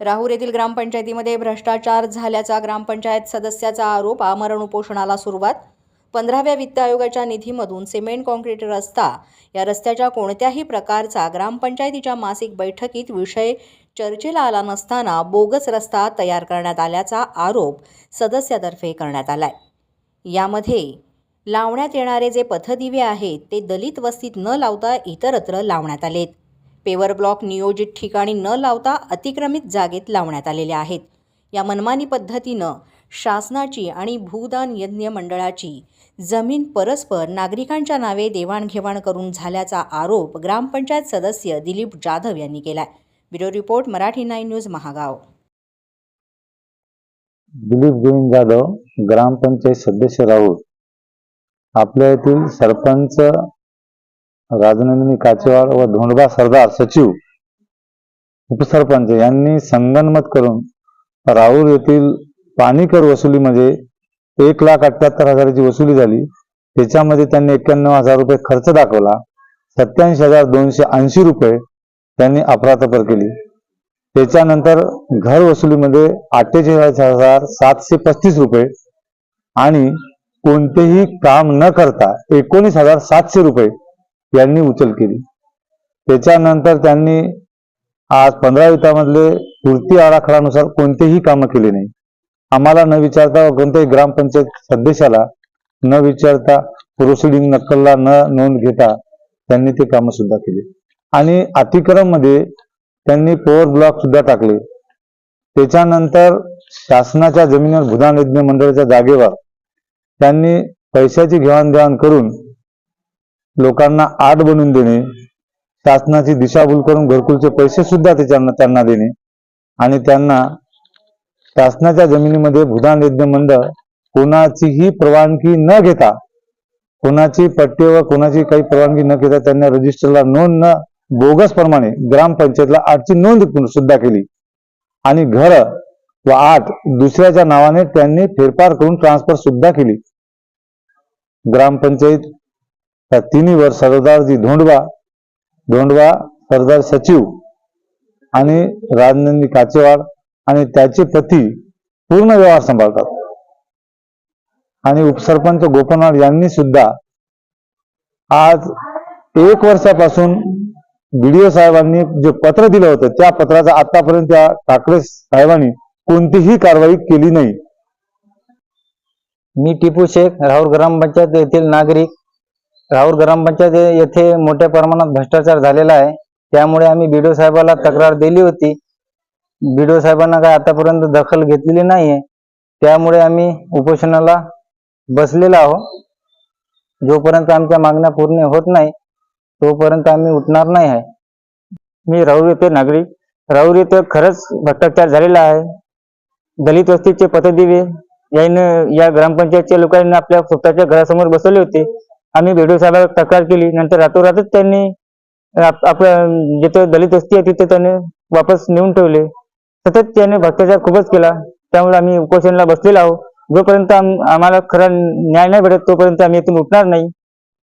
राहूर येथील ग्रामपंचायतीमध्ये भ्रष्टाचार झाल्याचा ग्रामपंचायत सदस्याचा आरोप आमरण उपोषणाला सुरुवात. पंधराव्या वित्त आयोगाच्या निधीमधून सिमेंट कॉन्क्रीट रस्ता. या रस्त्याच्या कोणत्याही प्रकारचा ग्रामपंचायतीच्या मासिक बैठकीत विषय चर्चेला आला नसताना बोगस रस्ता तयार करण्यात आल्याचा आरोप सदस्यातर्फे करण्यात आलाय. यामध्ये लावण्यात येणारे जे पथदिवे आहेत ते दलित वस्तीत न लावता इतरत्र लावण्यात आलेत. पेवर ब्लॉक नियोजित ठिकाणी न लावता अतिक्रमित जागेत लावण्यात आलेले आहेत. या मनमानी पद्धतीनं शासनाची आणि भूदान यज्ञ मंडळाची जमीन परस्पर नागरिकांच्या नावे देवाणघेवाण करून झाल्याचा आरोप ग्रामपंचायत सदस्य दिलीप जाधव यांनी केलाय. Bureau report Marathi nine news Mahagaon. Dilip Govind Jadhav gram panchayat सदस्य राहून आपल्या येथील सरपंच राजनंदिनी काचेवाड व धोंडबा सरदार सचिव उपसरपंच यांनी संगनमत करून राऊर येथील पाणी कर वसुलीमध्ये म्हणजे एक लाख अठ्याहत्तर हजाराची वसुली झाली. त्याच्यामध्ये त्यांनी एक्क्याण्णव हजार रुपये खर्च दाखवला. सत्याऐंशी हजार दोनशे ऐंशी रुपये त्यांनी अफरातफर केली. त्याच्यानंतर घर वसुलीमध्ये अठ्ठेचाळीस हजार सातशे पस्तीस रुपये आणि कोणतेही काम न करता एकोणीस हजार सातशे रुपये यांनी उचल केली. त्याच्यानंतर त्यांनी आज पंधरा वित्तामधले पूर्ती आराखड्यानुसार कोणतेही कामं केले नाही आम्हाला न विचारता कोणत्याही ग्रामपंचायत सदस्याला न विचारता प्रोसिडिंग नक्कलला न नोंद घेता त्यांनी ते कामं सुद्धा केली. आणि अतिक्रममध्ये त्यांनी पॉवर ब्लॉक सुद्धा टाकले. त्याच्यानंतर शासनाच्या जमिनीवर भूदान यज्ञ मंडळाच्या जागेवर त्यांनी पैशाची घेवाणदेवाण करून लोकांना आठ बनवून देणे शासनाची दिशाभूल करून घरकुलचे पैसे सुद्धा त्याच्यानं त्यांना देणे आणि त्यांना शासनाच्या जमिनीमध्ये भूदान यज्ञ मंडळ कोणाचीही परवानगी न घेता कोणाची पट्टे व कोणाची काही परवानगी न घेता त्यांना रजिस्टरला नोंद न बोगस प्रमाणे ग्रामपंचायतला आठची नोंद सुद्धा केली. आणि घर व आठ दुसऱ्याच्या नावाने त्यांनी फेरफार करून ट्रान्सफर सुद्धा केली. ग्रामपंचायत त्या तिन्हीवर सरदारजी धोंडवा धोंडवा सरदार सचिव आणि राजनंदी काचेवाड आणि त्याचे पती पूर्ण व्यवहार सांभाळतात. आणि उपसरपंच गोपनाथ यांनी सुद्धा आज एक वर्षापासून बीडीओ साहेबांनी जे पत्र दिलं होतं त्या पत्राचा आतापर्यंत त्या ठाकरे साहेबांनी कोणतीही कारवाई केली नाही. मी टिपू शेख राहुल ग्रामपंचायत येथील नागरिक राहुल ग्रामपंचायत येथे मोठ्या प्रमाणात भ्रष्टाचार झालेला आहे. त्यामुळे आम्ही बीडीओ साहेबाला तक्रार दिली होती. बीडीओ साहेबांना काय आतापर्यंत दखल घेतलेली नाहीये. त्यामुळे आम्ही उपोषणाला बसलेलो आहोत. जोपर्यंत आमच्या मागण्या पूर्ण होत नाही तोपर्यंत आम्ही उठणार नाही आहे. मी राहुल येथे नागरिक. राहुल येथे खरंच भ्रष्टाचार झालेला आहे. दलित वस्तीचे पतदिवे याने या ग्रामपंचायतच्या लोकांनी आपल्या स्वतःच्या घरासमोर बसवले होते. आम्ही बेडू साहेबाला तक्रार केली. नंतर रातोरातच त्यांनी आप- आपल्या जिथे दलित वस्ती आहे तिथे त्यांनी वापस नेऊन ठेवले. सतत त्याने भ्रष्टाचार खूपच केला. त्यामुळे आम्ही उपोषणाला बसलेलो आहोत. जोपर्यंत आम्हाला खरा न्याय नाही भेटत तोपर्यंत आम्ही इथून उठणार नाही.